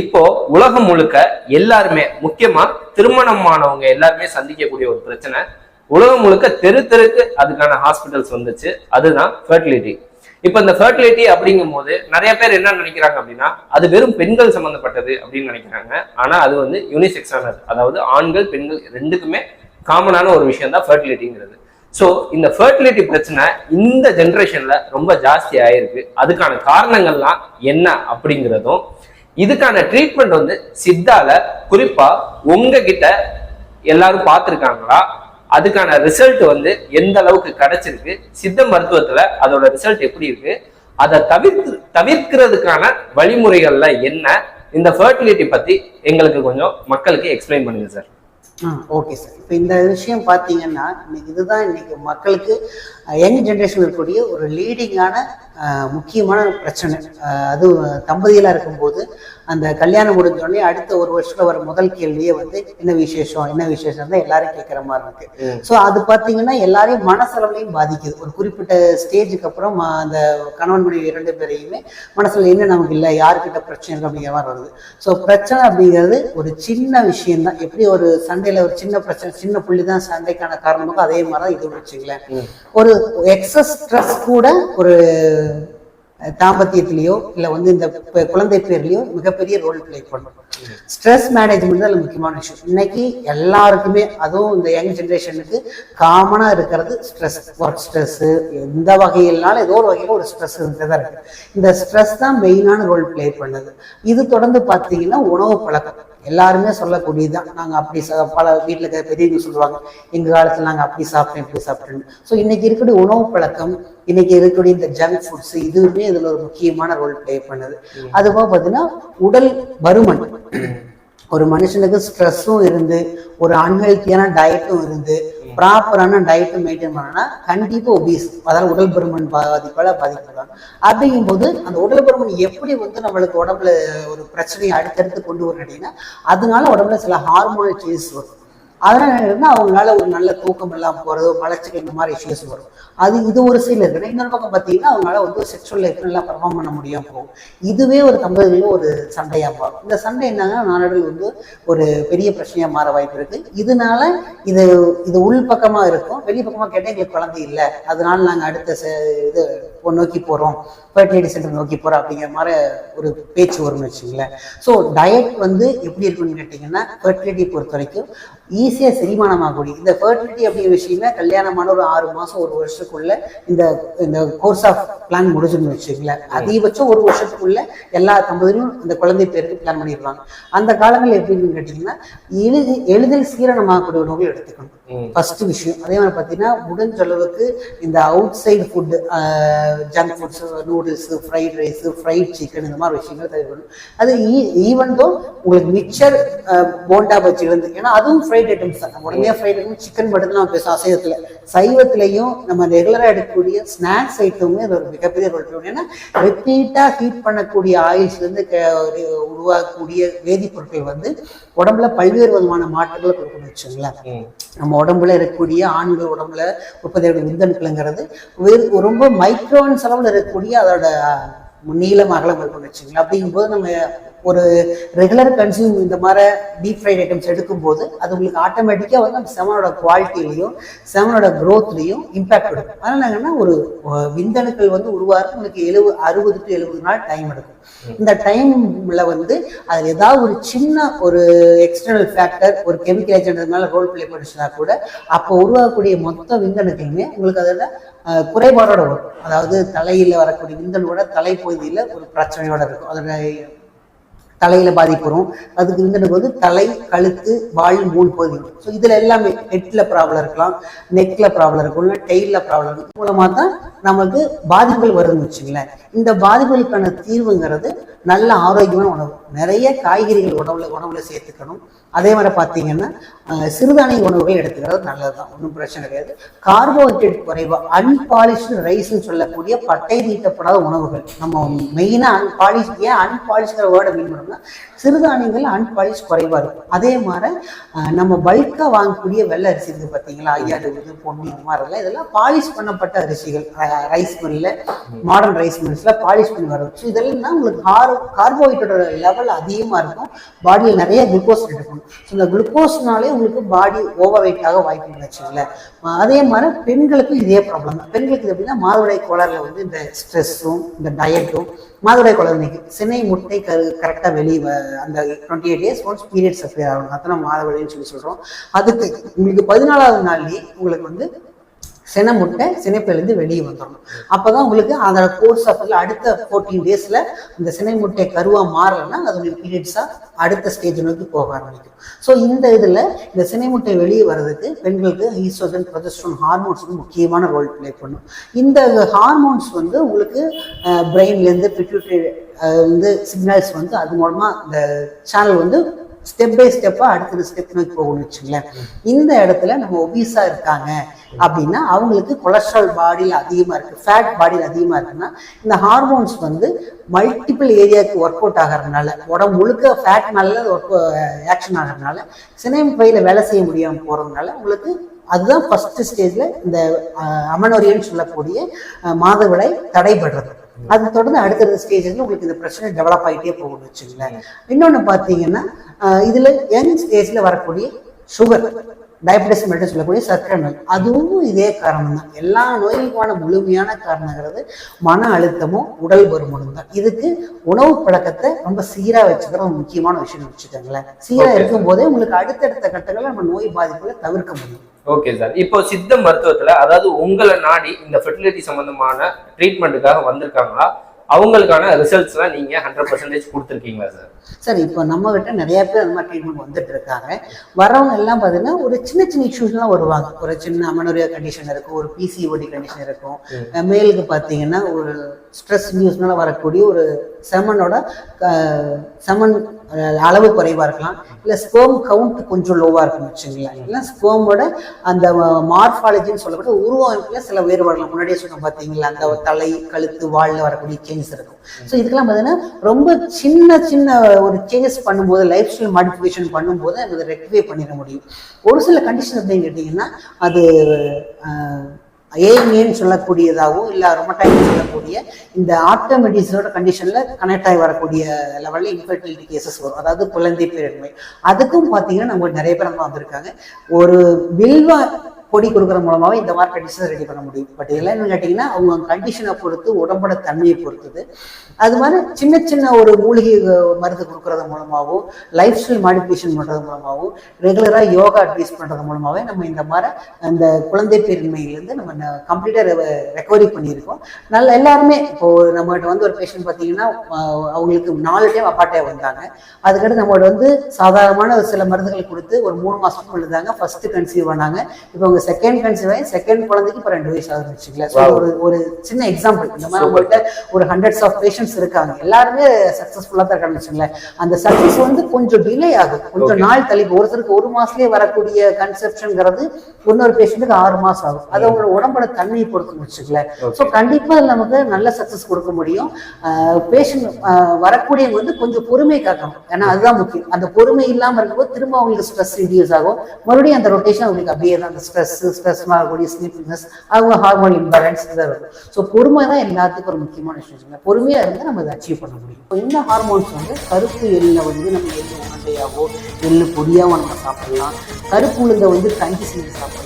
இப்போ உலகம் முழுக்க எல்லாருமே முக்கியமா திருமணமானவங்க எல்லாருமே சந்திக்கக்கூடிய ஒரு பிரச்சனை. உலகம் முழுக்க தெரு தெருக்கு அதுக்கான ஹாஸ்பிட்டல்ஸ் வந்துச்சு. அதுதான் ஃபர்டிலிட்டி இப்போ இந்த ஃபர்டிலிட்டி அப்படிங்கும் போது நிறைய பேர் என்ன நினைக்கிறாங்க அப்படின்னா அது வெறும் பெண்கள் சம்பந்தப்பட்டது அப்படின்னு நினைக்கிறாங்க. ஆனா அது வந்து யூனிசெக்ஸானது அதாவது ஆண்கள் பெண்கள் ரெண்டுக்குமே காமனான ஒரு விஷயம் தான் ஃபர்டிலிட்டிங்கிறது ஸோ இந்த ஃபர்டிலிட்டி பிரச்சனை இந்த ஜென்ரேஷன்ல ரொம்ப ஜாஸ்தி ஆயிருக்கு. அதுக்கான காரணங்கள்லாம் என்ன அப்படிங்கிறதும் இதுக்கான ட்ரீட்மெண்ட் வந்து சித்தால குறிப்பா உங்ககிட்ட எல்லாரும் பார்த்துருக்காங்களா? அதுக்கான ரிசல்ட் வந்து எந்த அளவுக்கு கிடைச்சிருக்கு? சித்த மருத்துவத்துல அதோட ரிசல்ட் எப்படி இருக்கு? அதை தவிர்த்து தவிர்க்கிறதுக்கான வழிமுறைகள்ல என்ன? இந்த ஃபர்டிலிட்டி பத்தி எங்களுக்கு கொஞ்சம் மக்களுக்கு எக்ஸ்பிளைன் பண்ணுங்க சார் ஓகே சார் இப்போ இந்த விஷயம் பார்த்தீங்கன்னா இன்னைக்கு இதுதான் இன்னைக்கு மக்களுக்கு யங் ஜென்ரேஷன் இருக்கக்கூடிய ஒரு லீடிங்கான முக்கியமான பிரச்சனை. அது தம்பதிகளாக இருக்கும்போது அந்த கல்யாணம் முடிஞ்ச உடனே அடுத்த ஒரு வருஷத்துல வர முதல் கேள்வியே வந்து என்ன விசேஷம் என்ன விசேஷம் தான் எல்லாரும் கேட்குற மாதிரி இருக்கு. ஸோ அது பார்த்தீங்கன்னா எல்லாரையும் மனசளவுலையும் பாதிக்குது. ஒரு குறிப்பிட்ட ஸ்டேஜுக்கு அப்புறம் அந்த கணவன் மனைவி இரண்டு பேரையுமே மனசுல என்ன நமக்கு இல்லை யாருக்கிட்ட பிரச்சனை இருக்கு அப்படிங்கிற மாதிரி வருது. ஸோ பிரச்சனை அப்படிங்கிறது ஒரு சின்ன விஷயம் தான் எப்படி ஒரு சண்டையில ஒரு சின்ன பிரச்சனை சின்ன புள்ளி தான் சண்டைக்கான காரணமாக அதே மாதிரி தான் இது வச்சுங்களேன். ஒரு எக்ஸஸ் ஸ்ட்ரெஸ் கூட ஒரு தாம்பத்தியத்திலேயோ இல்லை வந்து இந்த குழந்தை பேர்லயோ மிகப்பெரிய ரோல் ப்ளே பண்ணும். ஸ்ட்ரெஸ் மேனேஜ்மெண்ட் தான் முக்கியமான விஷயம். இன்னைக்கு எல்லாருக்குமே அதுவும் இந்த யங் ஜென்ரேஷனுக்கு காமனா இருக்கிறது ஸ்ட்ரெஸ் ஒர்க் ஸ்ட்ரெஸ் எந்த வகையில்னாலும் ஏதோ ஒரு வகையில் ஒரு ஸ்ட்ரெஸ் இருந்துட்டு தான் இந்த ஸ்ட்ரெஸ் தான் மெயினான ரோல் ப்ளே பண்ணுது. இது தொடர்ந்து பார்த்தீங்கன்னா உணவு பழக்கம். எல்லாருமே சொல்லக்கூடியதுதான். நாங்கள் அப்படி பல வீட்டில் இருக்க பெரியவங்க சொல்லுவாங்க எங்கள் காலத்தில் நாங்கள் அப்படி சாப்பிட்டேன் இப்படி சாப்பிட்டேன் ஸோ இன்னைக்கு இருக்கக்கூடிய உணவு பழக்கம் இன்னைக்கு இருக்கக்கூடிய இந்த ஜங்க் ஃபுட்ஸ் இதுவுமே இதில் ஒரு முக்கியமான ரோல் ப்ளே பண்ணுது. அதுபோக பார்த்தீங்கன்னா உடல் பருமன். ஒரு மனுஷனுக்கு ஸ்ட்ரெஸ்ஸும் இருந்து ஒரு அன்ஹெல்த்தியான டயட்டும் இருந்து ப்ராப்பரான டயட்டும் மெயின்டைன் பண்ணனா கண்டிப்பாக ஒபீஸ் அதாவது உடல் பருமன் பாதிப்பால் பாதிக்கப்படுவாங்க அப்படிங்கும்போது அந்த உடல் பருமன் எப்படி வந்து நம்மளுக்கு உடம்புல ஒரு பிரச்சனையை அடுத்தடுத்து கொண்டு வரும் அப்படின்னா அதனால உடம்புல சில ஹார்மோனல் சேஞ்சஸ் வரும். அதனால என்ன அவங்களால ஒரு நல்ல தூக்கம் இல்லாமல் போகிறது மலச்சிக்கல் இந்த மாதிரி இஷ்யூஸ் வரும். அது இது ஒரு சைடில் இருக்கு இன்னொரு பக்கம் பார்த்தீங்கன்னா அவங்களால வந்து செக்ஷுவல் லைஃப் நல்லா பர்ஃபார்ம் பண்ண முடியாம போகும். இதுவே ஒரு தம்பதிகளில் ஒரு சண்டையாக மாறும் இந்த சண்டை என்னங்கன்னா நாளடைவில் வந்து ஒரு பெரிய பிரச்சனையாக மாற வாய்ப்பு இருக்கு. இதனால இது இது உள் பக்கமாக இருக்கும். வெளிப்பக்கமாக கேட்டால் எங்களுக்கு குழந்தை இல்லை. அதனால நாங்கள் அடுத்த இது நோக்கி போகிறோம் ஃபர்டிலிட்டி சென்டர் நோக்கி போகிறோம் அப்படிங்கிற மாதிரி ஒரு பேச்சு வரும்னு வச்சுங்களேன் ஸோ டயட் வந்து எப்படி இருக்குன்னு கேட்டிங்கன்னா ஃபர்டிலிட்டி பொறுத்த வரைக்கும் ஈஸியாக செரிமானமாகக்கூடிய இந்த ஃபர்டிலிட்டி அப்படிங்கிற விஷயமே கல்யாணமான ஒரு ஆறு மாதம் ஒரு வருஷத்துக்குள்ள இந்த இந்த கோர்ஸ் ஆஃப் பிளான் முடிஞ்சுன்னு வச்சுங்களேன் அதிகபட்சம் ஒரு வருஷத்துக்குள்ள எல்லா தம்பதியும் இந்த குழந்தை பேருக்கு பிளான் பண்ணிடுவாங்க. அந்த காலங்கள் எப்படின்னு கேட்டிங்கன்னா எளிதி எளிதில் சீரணமாகக்கூடிய உணவுகள் எடுத்துக்கணும். ஃபர்ஸ்ட் விஷயம். அதே மாதிரி பார்த்தீங்கன்னா முடிஞ்ச அளவுக்கு இந்த outside food junk foods noodles fried rice fried chicken இந்த மாதிரி விஷயங்கள் தவிர்க்கணும் அது e, ஈவன் தோ உங்களுக்கு மிக்சர் போண்டா பச்சி வந்து ஏன்னா அதுவும் ஃப்ரைட் ஐட்டம்ஸ் தான். உடனே ஃப்ரைட் ஐட்டம் சிக்கன் மட்டும் தான் நம்ம பேசுவோம் அசைவத்தில். சைவத்திலையும் நம்ம ரெகுலராக எடுக்கக்கூடிய ஸ்நாக்ஸ் ஐட்டமுமே அது ஒரு மிகப்பெரிய ரோல் ஏன்னா ரிப்பீட்டாக ஹீட் பண்ணக்கூடிய ஆயில்ஸ்லேருந்து உருவாகக்கூடிய வேதிப்பொருட்கள் வந்து உடம்புல பல்வேறு விதமான மாற்றங்களை கொடுக்கணும்னு வச்சுங்களேன். நம்ம உடம்புல இருக்கக்கூடிய ஆண்கள் உடம்புல உற்பத்தியோட விந்தணுக்களுங்கிறது ரொம்ப மைக்ரோன்ஸ் அளவில் இருக்கக்கூடிய அதோட நீளம் அகலம் இருக்கும்னு வச்சுங்களேன் அப்படிங்கும்போது நம்ம ஒரு ரெகுலர் கன்சியூம் இந்த மாதிரி டீப் ஃப்ரைட் ஐட்டம்ஸ் எடுக்கும்போது அது உங்களுக்கு ஆட்டோமேட்டிக்காக வந்து அந்த செமனோட குவாலிட்டிலையும் செமனோட க்ரோத்லையும் இம்பாக்ட் கொடுக்கும். அதனால என்னன்னா ஒரு விந்தணுக்கள் வந்து உருவாக உங்களுக்கு எழுபது அறுபது டு எழுபது நாள் டைம் எடுக்கும். இந்த டைம்ல வந்து அதில் ஏதாவது ஒரு சின்ன ஒரு எக்ஸ்டர்னல் ஃபேக்டர் ஒரு கெமிக்கல் ஏஜென்ட் மேல ரோல் ப்ளே பண்ணுச்சுன்னா கூட அப்போ உருவாகக்கூடிய மொத்த விந்தணுக்களுமே உங்களுக்கு அதில் குறைபாடோட வரும். அதாவது தலையில வரக்கூடிய விந்தனோட தலைப்பகுதியில ஒரு பிரச்சனையோட இருக்கும். அதோட தலையில பாதிப்பு வரும். அதுக்கு விந்தணுக்கு வந்து தலை கழுத்து வால் மூணு பகுதி ஸோ இதுல எல்லாமே ஹெட்ல ப்ராப்ளம் இருக்கலாம். நெக்ல ப்ராப்ளம் இருக்கும். இல்லை டெய்ல ப்ராப்ளம் இருக்கும். மூலமா தான் நமக்கு பாதிப்புகள் வருதுன்னு வச்சுங்களேன் இந்த பாதிப்புகளுக்கான தீர்வுங்கிறது நல்ல ஆரோக்கியமான உணவு. நிறைய காய்கறிகள் உணவுல உணவுல சேர்த்துக்கணும். அதே மாதிரி பார்த்தீங்கன்னா சிறுதானிய உணவுகள் எடுத்துக்கிறது நல்லதுதான். ஒன்றும் பிரச்சனை கிடையாது. கார்போஹைட்ரேட் குறைவா அன்பாலிஷ்டு ரைஸ்னு சொல்லக்கூடிய பட்டை நீட்டப்படாத உணவுகள். நம்ம மெயினாக அன்பாலிஷ் ஏன் அன்பாலிஷ்ங்கிற வேர்டை மீன் பண்ணோம்னா சிறுதானியங்கள் அன்பாலிஷ் குறைவா இருக்கும். அதே மாதிரி நம்ம பல்கா வாங்கக்கூடிய வெள்ளை அரிசி இருக்கு பார்த்தீங்களா ஐயாடு இது பொன்னி இந்த மாதிரிலாம் இதெல்லாம் பாலிஷ் பண்ணப்பட்ட அரிசிகள். ரைஸ் மில்ல மாடர்ன் ரைஸ் மில்ஸ்ல பாலிஷ் பண்ணி வரும் ஸோ இதெல்லாம் உங்களுக்கு கார் கார்போஹைட்ரேட்டோட லெவல் அதிகமா இருக்கும். பாடியில் நிறைய குளுக்கோஸ் எடுக்கணும். ஸோ இந்த குளுக்கோஸ்னாலே உங்களுக்கு பாடி ஓவர் வெயிட்டாக வாய்ப்பு வச்சுங்களேன் அதே மாதிரி பெண்களுக்கும் இதே ப்ராப்ளம் தான். பெண்களுக்கு இது எப்படின்னா மாதவிடாய் கோளாறுல வந்து இந்த ஸ்ட்ரெஸ்ஸும் இந்த டயட்டும் மாதவிடாய் குழந்தைக்கு சினை முட்டை கரு கரெக்டாக வெளியே uh, அந்த twenty eight days once periods அப்படி ஆகணும். அத்தனை மாதவழின்னு சொல்லி சொல்கிறோம் அதுக்கு உங்களுக்கு பதினாலாவது நாள்லயே உங்களுக்கு வந்து சினை முட்டை சினைப்பிலேருந்து வெளியே வந்துடணும் அப்பதான் உங்களுக்கு அதோட கோர்ஸ் ஆஃப் அடுத்த ஃபோர்டீன் டேஸில் இந்த சினை முட்டை கருவாக மாறலைன்னா அது உங்களுக்கு பீரியட்ஸாக அடுத்த ஸ்டேஜ் நோக்கி போக ஆரம்பிக்கும். ஸோ இந்த இதில் இந்த சினை முட்டை வெளியே வர்றதுக்கு பெண்களுக்கு ஈஸ்ட்ரோஜன் ப்ரொஜஸ்ட்ரோன் ஹார்மோன்ஸ் வந்து முக்கியமான ரோல் ப்ளே பண்ணும். இந்த ஹார்மோன்ஸ் வந்து உங்களுக்கு பிரெயின்லேருந்து பிட்யூட்டரி வந்து சிக்னல்ஸ் வந்து அது மூலமாக இந்த சேனல் வந்து ஸ்டெப் பை ஸ்டெப்பா அடுத்த ஸ்டெப் நோக்கி போகணும்னு வச்சுங்களேன் இந்த இடத்துல நம்ம ஒபீஸா இருக்காங்க அப்படின்னா அவங்களுக்கு கொலஸ்ட்ரால் பாடியில் அதிகமா இருக்கு ஃபேட் பாடியில் அதிகமா இருக்குன்னா இந்த ஹார்மோன்ஸ் வந்து மல்டிபிள் ஏரியாவுக்கு ஒர்க் அவுட் ஆகிறதுனால உடம்பு முழுக்க ஃபேட் நல்ல ஒர்க் ஆக்ஷன் ஆகிறதுனால சினை பையில வேலை செய்ய முடியாம போறதுனால உங்களுக்கு அதுதான் ஃபர்ஸ்ட் ஸ்டேஜ்ல இந்த அமனோரியன்னு சொல்லக்கூடிய மாதவிடாய் தடைபடுறது. அது தொடர்ந்து அடுத்தடுத்த ஸ்டேஜஸ்ல உங்களுக்கு இந்த பிரச்சனை டெவலப் ஆகிட்டே போகணும்னு வச்சுங்களேன் இன்னொன்று பார்த்தீங்கன்னா இதில் இதுல யங் ஸ்டேஜ்ல வரக்கூடிய சுகர் டயபிட்டிஸ் மட்டும் சொல்லக்கூடிய சர்க்கரை நோய். அதுவும் இதே காரணம் தான் எல்லா நோய்களுக்கான முழுமையான காரணங்கிறது மன அழுத்தமும் உடல் பருமனும் தான். இதுக்கு உணவு பழக்கத்தை ரொம்ப சீரா வச்சுக்கிற ஒரு முக்கியமான விஷயம் வச்சுக்கோங்களேன். சீரா Okay. இருக்கும் போதே உங்களுக்கு அடுத்தடுத்த கட்டங்களை நம்ம நோய் பாதிப்புகளை தவிர்க்க முடியும். ஓகே சார் இப்போ சித்த மருத்துவத்துல அதாவது உங்களை நாடி இந்த ஃபெர்டிலிட்டி சம்பந்தமான ட்ரீட்மெண்ட்டுக்காக வந்திருக்காங்களா? அவங்களுக்கான ரிசல்ட்ஸ்லாம் நீங்க ஹண்ட்ரட் பர்சன்டேஜ் கொடுத்துருக்கீங்களா சார் சார் இப்போ நம்ம கிட்ட நிறைய பேர் அந்த மாதிரி ட்ரீட்மெண்ட் வந்துட்டு இருக்காங்க. வரவங்க எல்லாம் பார்த்தீங்கன்னா ஒரு சின்ன சின்ன இஷ்யூஸ்லாம் வருவாங்க. ஒரு சின்ன அமனோரியா கண்டிஷன் இருக்கும் ஒரு பிசிஓடி கண்டிஷன் இருக்கும். மேலுக்கு பார்த்தீங்கன்னா ஒரு ஸ்ட்ரெஸ் நியூஸ்னால வரக்கூடிய ஒரு செமனோட செமன் அளவு குறைவாக இருக்கலாம். இல்லை ஸ்போம் கவுண்ட் கொஞ்சம் லோவாக இருக்குன்னு வச்சுங்களேன் இல்லை ஸ்போமோட அந்த மார்ஃபாலஜின்னு சொல்லக்கூடிய உருவமைப்பில் சில வேறுபாடுகள். முன்னாடியே சொன்னோம் பார்த்தீங்களா அந்த தலை கழுத்து வாழில் வரக்கூடிய சேஞ்சஸ் இருக்கும். ஸோ இதுக்கெல்லாம் பார்த்தீங்கன்னா ரொம்ப சின்ன சின்ன ஒரு சேஞ்சஸ் பண்ணும்போது லைஃப் ஸ்டைல் மாடிஃபிகேஷன் பண்ணும்போது அதை ரெக்டிஃபை பண்ணிட முடியும். ஒரு சில கண்டிஷன் அப்படின்னு கேட்டிங்கன்னா அது ஏஎம்ஏன்னு சொல்லக்கூடியதாகவும் இல்லை ரொம்ப டைம் சொல்லக்கூடிய இந்த ஆட்டோமெட்டிஸோட கண்டிஷனில் கனெக்ட் ஆகி வரக்கூடிய லெவலில் இன்ஃபர்டிலிட்டி கேசஸ் வரும். அதாவது குழந்தை பேரின்மை. அதுக்கும் பார்த்தீங்கன்னா நம்ம நிறைய பேர் நம்ம வந்திருக்காங்க. ஒரு வில்வ பொடி கொடுக்குற மூலமாவே இந்த மாதிரி கண்டிஷன் ரெடி பண்ண முடியும். பட் இதெல்லாம் என்னன்னு கேட்டிங்கன்னா அவங்க கண்டிஷனை பொறுத்து உடம்போட தன்மையை பொறுத்தது. அது மாதிரி சின்ன சின்ன ஒரு மூலிகை மருந்து கொடுக்குறது மூலமாகவும் லைஃப் ஸ்டைல் மாடிஃபிகேஷன் பண்ணுறது மூலமாகவும் ரெகுலராக யோகா அட்வைஸ் பண்ணுறது மூலமாகவே நம்ம இந்த மாதிரி அந்த குழந்தை பேரின்மையிலேருந்து நம்ம கம்ப்ளீட்டாக ரெக்கவரி பண்ணியிருக்கோம். நல்ல எல்லாருமே இப்போது நம்மகிட்ட வந்து ஒரு பேஷண்ட் பார்த்தீங்கன்னா அவங்களுக்கு நாலு டைம் அப்பாட்டே வந்தாங்க. அதுக்கடுத்து நம்மகிட்ட வந்து சாதாரணமான ஒரு சில மருந்துகள் கொடுத்து ஒரு மூணு மாதம் இருந்தாங்க ஃபஸ்ட்டு கன்சீவ் பண்ணாங்க இப்போ அவங்க செகண்ட் கன்சீவ் ஆகி செகண்ட் குழந்தைக்கு இப்போ ரெண்டு வயசு ஆகுதுன்னு வச்சுக்கல. ஒரு ஒரு சின்ன எக்ஸாம்பிள் இந்த மாதிரி உங்கள்கிட்ட ஒரு ஹண்ட்ரட்ஸ் ஆஃப் பேஷண்ட்ஸ் இருக்காங்க. எல்லாருமே சக்ஸஸ்ஃபுல்லாக தான் வச்சுங்களேன் அந்த சக்ஸஸ் வந்து கொஞ்சம் டிலே ஆகும் கொஞ்சம். நாள் தள்ளி இப்போ ஒருத்தருக்கு ஒரு மாசத்துலயே வரக்கூடிய கன்செப்ஷன்ங்கிறது இன்னொரு பேஷண்ட்டுக்கு ஆறு மாசம் ஆகும். அது அவங்களோட உடம்போட தன்மையை பொறுத்து வச்சுக்கல. ஸோ கண்டிப்பா அதுல நமக்கு நல்ல சக்சஸ் கொடுக்க முடியும். பேஷண்ட் வரக்கூடியவங்க வந்து கொஞ்சம் பொறுமை காக்கணும். ஏன்னா அதுதான் முக்கியம். அந்த பொறுமை இல்லாம இருக்கும்போது திரும்ப அவங்களுக்கு ஸ்ட்ரெஸ் இன்டியூஸ் ஆகும். மறுபடியும் அந்த ரொட்டேஷன் அவங்களுக்கு அப்படியே தான் அந்த ஸ்ட்ரெஸ் ஸ்ட்ரெஸ் ஆகக்கூடிய ஸ்லீப்னஸ் அவங்க ஹார்மோன் இம்பேலன்ஸ் இதாக இருக்கும் ஸோ பொறுமை தான் எல்லாத்துக்கும் ஒரு முக்கியமான விஷயம் வச்சுக்கோங்க. பொறுமையா இருந்தால் நம்ம அதை அச்சீவ் பண்ண முடியும். இப்போ இந்த ஹார்மோன்ஸ் வந்து? கருப்பு எல்லில் வந்து நம்ம எள்ளு உருண்டையாவோ எள்ளு பொடியாவோ நம்ம சாப்பிடலாம். கருப்பு உளுந்தை வந்து கஞ்சி செஞ்சு சாப்பிடலாம்.